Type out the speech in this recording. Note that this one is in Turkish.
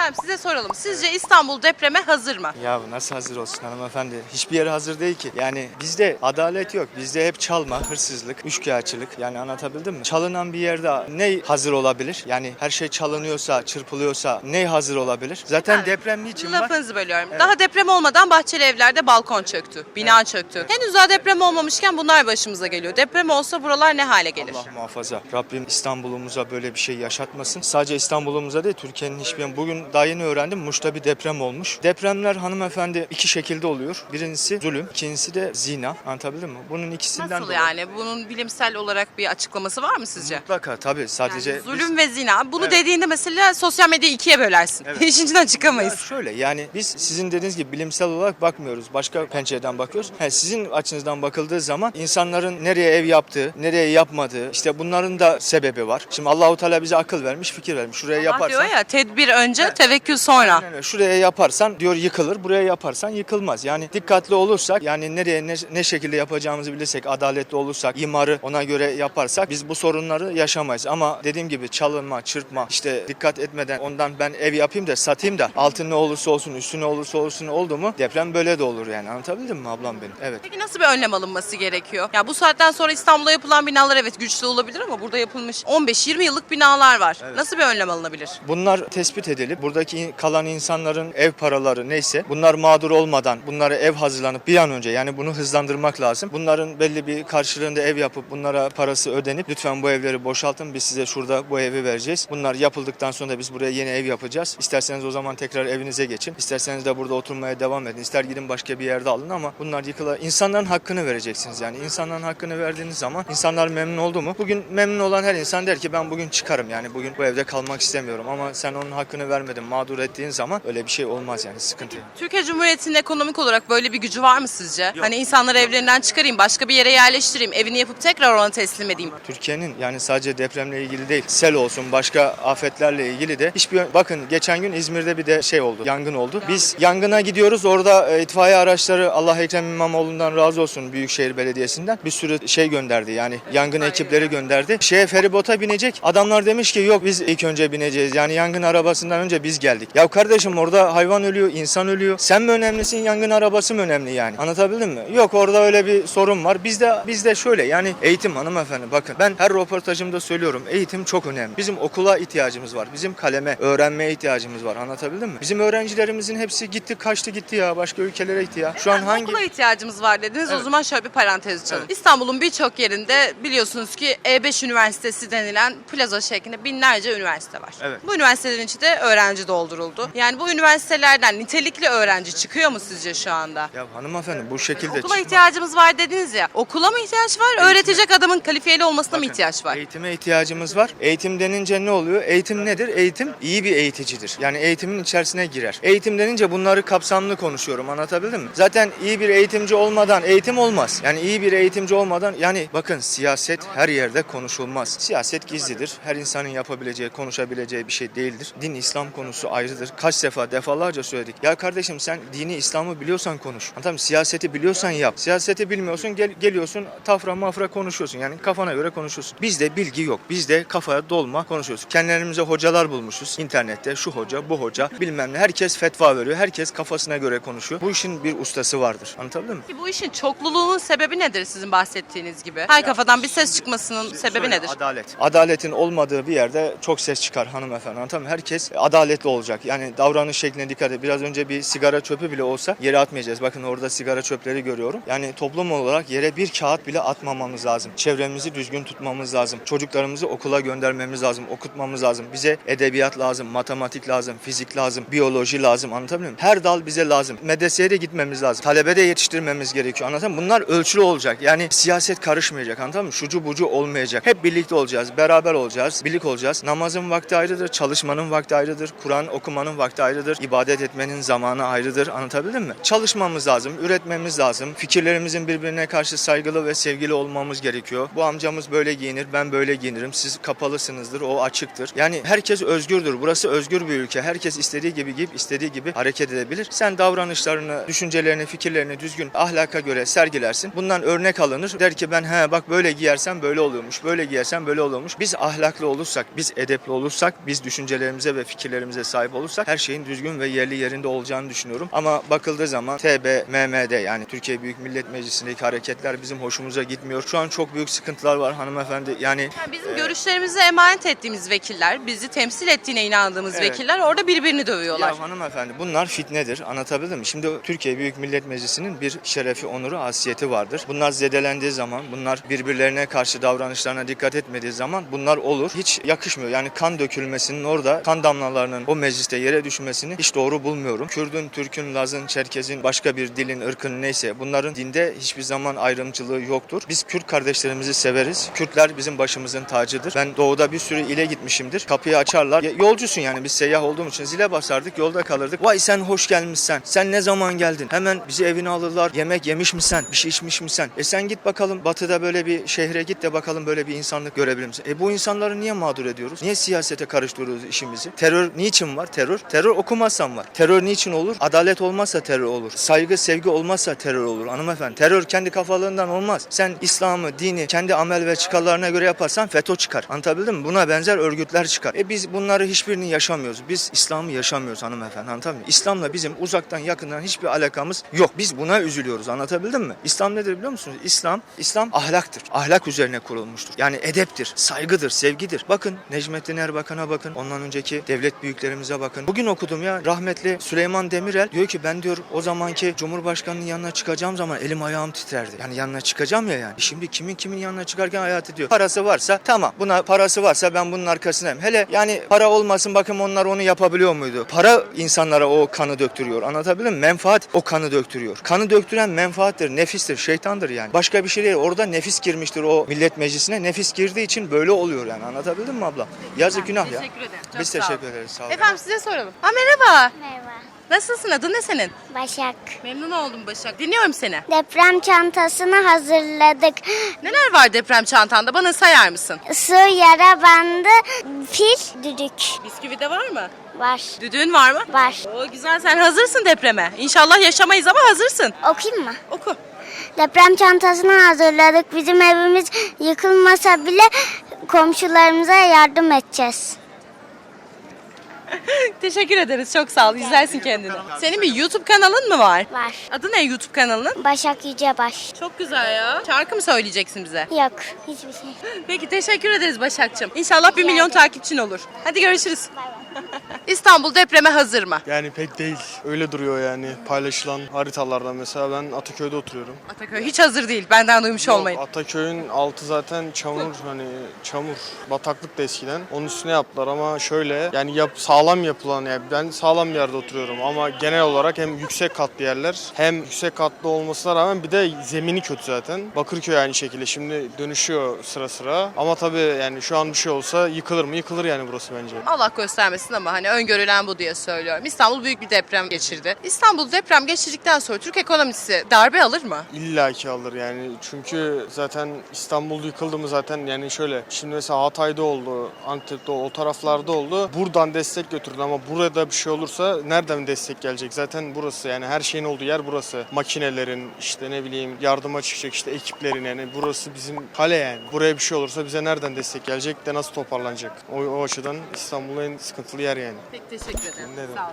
Efendim size soralım. Sizce İstanbul depreme hazır mı? Ya bu nasıl hazır olsun hanımefendi? Hiçbir yere hazır değil ki. Yani bizde adalet yok. Bizde hep çalma, hırsızlık, üçkağıtçılık. Yani anlatabildim mi? Çalınan bir yerde ne hazır olabilir? Yani her şey çalınıyorsa, çırpılıyorsa ne hazır olabilir? Zaten Yani deprem niçin var? Lafınızı bölüyorum. Daha deprem olmadan Bahçeli evlerde balkon çöktü. Bina çöktü. Henüz daha deprem olmamışken bunlar başımıza geliyor. Deprem olsa buralar ne hale gelir? Allah muhafaza. Rabbim İstanbul'umuza böyle bir şey yaşatmasın. Sadece İstanbul'umuza değil Türkiye'nin hiçbir Bugün daha yeni öğrendim Muş'ta bir deprem olmuş. Depremler hanımefendi iki şekilde oluyor. Birincisi zulüm, ikincisi de zina. Anlatabildim mi? Bunun ikisinden Nasıl dolayı- yani? Bunun bilimsel olarak bir açıklaması var mı sizce? Mutlaka tabii sadece Yani biz- zulüm ve zina. Bunu Evet. dediğinde mesela sosyal medyayı ikiye bölersin. Evet. İşin içinden Ya çıkamayız. şöyle yani biz sizin dediğiniz gibi bilimsel olarak bakmıyoruz. Başka pencereden bakıyoruz. He, sizin açınızdan bakıldığı zaman insanların nereye ev yaptığı, nereye yapmadığı işte bunların da sebebi var. Şimdi Allahu Teala bize akıl vermiş, fikir vermiş. Şuraya Allah yaparsan diyor ya tedbir önce, tevekkül sonra. Aynen öyle. Şuraya yaparsan diyor yıkılır, buraya yaparsan yıkılmaz. Yani dikkatli olursak, yani nereye ne, ne şekilde yapacağımızı bilirsek, adaletli olursak, imarı ona göre yaparsak biz bu sorunları yaşamayız. Ama dediğim gibi çalınma, çırpma, işte dikkat etmeden ondan ben ev yapayım da satayım da altın ne olursa olsun, üstü ne olursa olsun oldu mu deprem böyle de olur yani. Anlatabildim mi ablam benim? Evet. Peki nasıl bir önlem alınması gerekiyor? Ya bu saatten sonra İstanbul'da yapılan binalar evet güçlü olabilir ama burada yapılmış 15-20 yıllık binalar var. Nasıl bir önlem alınabilir? Bunlar tespit edilip buradaki kalan insanların ev paraları neyse bunlar mağdur olmadan bunlara ev hazırlanıp bir an önce yani bunu hızlandırmak lazım. Bunların belli bir karşılığında ev yapıp bunlara parası ödenip lütfen bu evleri boşaltın biz size şurada bu evi vereceğiz. Bunlar yapıldıktan sonra da biz buraya yeni ev yapacağız. İsterseniz o zaman tekrar evinize geçin. İsterseniz de burada oturmaya devam edin. İster gidin başka bir yerde alın ama bunlar yıkıla insanların hakkını vereceksiniz yani. insanların hakkını verdiğiniz zaman insanlar memnun oldu mu? Bugün memnun olan her insan der ki ben bugün çıkarım yani bugün bu evde kalmak istemiyorum ama sen onun hakkını vermedin, mağdur ettiğin zaman öyle bir şey olmaz yani sıkıntı. Türkiye Cumhuriyeti'nin ekonomik olarak böyle bir gücü var mı sizce? Hani insanları evlerinden çıkarayım, başka bir yere yerleştireyim, evini yapıp tekrar ona teslim edeyim. Türkiye'nin yani sadece depremle ilgili değil, sel olsun başka afetlerle ilgili de hiçbir bakın geçen gün İzmir'de bir de şey oldu. Yangın oldu. Biz yangına gidiyoruz. Orada e, itfaiye araçları Allah Ekrem İmamoğlu'ndan razı olsun Büyükşehir Belediyesi'nden bir sürü şey gönderdi. Yani yangın ekipleri gönderdi. Şeye feribota binecek. Adamlar demiş ki yok biz ilk önce bineceğiz. Yani yangın arabasından önce biz geldik. Ya kardeşim orada hayvan ölüyor, insan ölüyor. Sen mi önemlisin, yangın arabası mı önemli yani? Anlatabildim mi? Yok orada öyle bir sorun var. Bizde bizde şöyle yani eğitim hanımefendi bakın ben her röportajımda söylüyorum. Eğitim çok önemli. Bizim okula ihtiyacımız var. Bizim kaleme, öğrenmeye ihtiyacımız var. Anlatabildim mi? Bizim öğrencilerimizin hepsi gitti, kaçtı gitti ya. Başka ülkelere gitti ya. Şu an hangi Okula ihtiyacımız var dediniz. O Evet. zaman şöyle bir parantez açalım. İstanbul'un birçok yerinde biliyorsunuz ki E5 Üniversitesi denilen plaza şeklinde binlerce üniversite var. Evet. Bu üniversitelerin içi de öğrenci dolduruldu. Yani bu üniversitelerden nitelikli öğrenci çıkıyor mu sizce şu anda? ya hanımefendi bu şekilde Okula çıkma- ihtiyacımız var dediniz ya. Okula mı ihtiyaç var? Öğretecek adamın kalifiyeli olmasına mı Bakın, ihtiyaç var? Eğitime ihtiyacımız var. Eğitim denince ne oluyor? Eğitim nedir? Eğitim iyi bir eğiticidir. Yani eğitimin içerisine girer. Eğitim denince bunları kapsamlı konuşuyorum. Anlatabildim mi? Zaten iyi bir eğitimci olmadan eğitim olmaz. Yani iyi bir eğitimci olmadan yani bakın siyaset her yerde konuşulmaz. Siyaset gizlidir. Her insanın yapabileceği, konuşabileceği bir şey değildir. Din, İslam konusu ayrıdır. Kaç defa defalarca söyledik. Ya kardeşim sen dini, İslam'ı biliyorsan konuş. Tamam siyaseti biliyorsan yap. Siyaseti bilmiyorsun gel, geliyorsun tafra mafra konuşuyorsun. Yani kafana göre konuşuyorsun. Bizde bilgi yok. Bizde kafaya dolma konuşuyoruz. Kendilerimize hocalar bulmuşuz. internette şu hoca, bu hoca bilmem ne. Herkes fetva veriyor. Herkes kafasına göre konuşuyor. Bu işin bir ustası vardır. Anlatabildim mi? Peki bu işin çokluluğunun sebebi nedir sizin bahsettiğiniz gibi? Her kafadan bir ses çıkmasının sebebi nedir? Adalet. Adaletin olmadığı bir yerde çok ses çıkar hanımefendi. Anladın mı? Herkes adaletli olacak. Yani davranış şekline dikkat et. Biraz önce bir sigara çöpü bile olsa yere atmayacağız. Bakın orada sigara çöpleri görüyorum. Yani toplum olarak yere bir kağıt bile atmamamız lazım. Çevremizi düzgün tutmamız lazım. Çocuklarımızı okula göndermemiz lazım. Okutmamız lazım. Bize edebiyat lazım, matematik lazım, fizik lazım, biyoloji lazım. Anlatabiliyor muyum? Her dal bize lazım. Medreseye de gitmemiz lazım. Talebe de yetiştirmemiz gerekiyor. Anladın mı? Bunlar ölçülü olacak. Yani siyaset karışmayacak. Anladın mı? Şucu bucu olmayacak. Hep birlikte olacağız. Beraber olacağız. Birlik olacağız. Namazın vakti ayrıdır. Çalışmanın vakti ayrıdır. Kur'an okumanın vakti ayrıdır. ibadet etmenin zamanı ayrıdır. Anlatabildim mi? Çalışmamız lazım. Üretmemiz lazım. Fikirlerimizin birbirine karşı saygılı ve sevgili olmamız gerekiyor. Bu amcamız böyle giyinir. Ben böyle giyinirim. Siz kapalısınızdır. O açıktır. Yani herkes özgürdür. Burası özgür bir ülke. Herkes istediği gibi giyip istediği gibi hareket edebilir. Sen davranışlarını, düşüncelerini, fikirlerini düzgün ahlaka göre sergilersin. Bundan örnek alınır. Der ki ben he bak böyle giyersem böyle oluyormuş. Böyle giyersem böyle oluyormuş. Biz ahlaklı olursak, biz edepli olursak, biz düşüncelerimize ve fikirlerimize kardeşlerimize sahip olursak her şeyin düzgün ve yerli yerinde olacağını düşünüyorum. Ama bakıldığı zaman TB, MMD yani Türkiye Büyük Millet Meclisi'ndeki hareketler bizim hoşumuza gitmiyor. Şu an çok büyük sıkıntılar var hanımefendi. Yani Yani bizim görüşlerimizi emanet ettiğimiz vekiller, bizi temsil ettiğine inandığımız Evet. vekiller orada birbirini dövüyorlar. Ya hanımefendi bunlar fitnedir. Anlatabildim mi? Şimdi Türkiye Büyük Millet Meclisi'nin bir şerefi, onuru, hasiyeti vardır. Bunlar zedelendiği zaman, bunlar birbirlerine karşı davranışlarına dikkat etmediği zaman bunlar olur. Hiç yakışmıyor. Yani kan dökülmesinin orada, kan damlalarının o mecliste yere düşmesini hiç doğru bulmuyorum. Kürdün, Türk'ün, Laz'ın, Çerkez'in, başka bir dilin, ırkın neyse bunların dinde hiçbir zaman ayrımcılığı yoktur. Biz Kürt kardeşlerimizi severiz. Kürtler bizim başımızın tacıdır. Ben doğuda bir sürü ile gitmişimdir. Kapıyı açarlar. Yolcusun yani biz seyyah olduğumuz için zile basardık yolda kalırdık. Vay sen hoş gelmişsen. Sen ne zaman geldin? Hemen bizi evine alırlar. Yemek yemiş misin? Bir şey içmiş misin? E sen git bakalım batıda böyle bir şehre git de bakalım böyle bir insanlık görebilir misin? E bu insanları niye mağdur ediyoruz? Niye siyasete karıştırıyoruz işimizi? Terör niçin var? Terör. Terör okumazsan var. Terör niçin olur? Adalet olmazsa terör olur. Saygı, sevgi olmazsa terör olur hanımefendi. Terör kendi kafalığından olmaz. Sen İslam'ı, dini kendi amel ve çıkarlarına göre yaparsan FETÖ çıkar. Anlatabildim mi? Buna benzer örgütler çıkar. E biz bunları hiçbirini yaşamıyoruz. Biz İslam'ı yaşamıyoruz hanımefendi. Anlatabildim mi? İslam'la bizim uzaktan yakından hiçbir alakamız yok. Biz buna üzülüyoruz. Anlatabildim mi? İslam nedir biliyor musunuz? İslam, İslam ahlaktır. Ahlak üzerine kurulmuştur. Yani edeptir, saygıdır, sevgidir. Bakın Necmettin Erbakan'a bakın. Ondan önceki devlet büyüklerimize bakın. Bugün okudum ya rahmetli Süleyman Demirel diyor ki ben diyor o zamanki Cumhurbaşkanının yanına çıkacağım zaman elim ayağım titrerdi. Yani yanına çıkacağım ya yani. Şimdi kimin kimin yanına çıkarken hayat ediyor. Parası varsa tamam. Buna parası varsa ben bunun arkasındayım. Hele yani para olmasın bakın onlar onu yapabiliyor muydu? Para insanlara o kanı döktürüyor. Anlatabildim mi? Menfaat o kanı döktürüyor. Kanı döktüren menfaattir, nefistir, şeytandır yani. Başka bir şey değil. Orada nefis girmiştir o millet meclisine. Nefis girdiği için böyle oluyor yani. Anlatabildim mi abla? Yazık günah ya. Teşekkür ederim. Çok Biz teşekkür ederiz. Sağ olun. Efendim size soralım. Ha merhaba. Merhaba. Nasılsın? Adın ne senin? Başak. Memnun oldum Başak. Dinliyorum seni. Deprem çantasını hazırladık. Neler var deprem çantanda? Bana sayar mısın? Su, yara bandı, fil, düdük Bisküvi de var mı? var. Düdüğün var mı? Var. Oo, güzel sen hazırsın depreme. İnşallah yaşamayız ama hazırsın. Okuyayım mı? Oku. Deprem çantasını hazırladık. Bizim evimiz yıkılmasa bile komşularımıza yardım edeceğiz. Teşekkür ederiz. Çok sağ ol. İzlersin kendini. Senin bir YouTube kanalın mı var? Var. Adı ne YouTube kanalının? Başak Yücebaş. Çok güzel ya. Şarkı mı söyleyeceksin bize? Yok. Hiçbir şey. Peki teşekkür ederiz Başakçım. İnşallah bir milyon takipçin olur. Hadi görüşürüz. İstanbul depreme hazır mı? Yani pek değil. Öyle duruyor yani paylaşılan haritalarda. Mesela ben Ataköy'de oturuyorum. Ataköy hiç hazır değil. Benden duymuş olmayın. Ataköy'ün altı zaten çamur hani çamur. Bataklık da eskiden. Onun üstüne yaptılar ama şöyle yani yap, sağlam yapılan yani ben sağlam bir yerde oturuyorum ama genel olarak hem yüksek katlı yerler hem yüksek katlı olmasına rağmen bir de zemini kötü zaten. Bakırköy aynı şekilde şimdi dönüşüyor sıra sıra. Ama tabii yani şu an bir şey olsa yıkılır mı? Yıkılır yani burası bence. Allah göstermesin ama hani öngörülen bu diye söylüyorum. İstanbul büyük bir deprem geçirdi. İstanbul deprem geçirdikten sonra Türk ekonomisi darbe alır mı? İlla ki alır yani çünkü zaten İstanbul yıkıldı mı zaten yani şöyle şimdi mesela Hatay'da oldu, Antep'te o taraflarda oldu. Buradan destek götürdü ama burada bir şey olursa nereden destek gelecek? Zaten burası yani her şeyin olduğu yer burası. Makinelerin işte ne bileyim yardıma çıkacak işte ekiplerin yani burası bizim kale yani. Buraya bir şey olursa bize nereden destek gelecek de nasıl toparlanacak? O, o açıdan İstanbul en sıkıntılı yer yani. Pek teşekkür ederim. Sağ ol.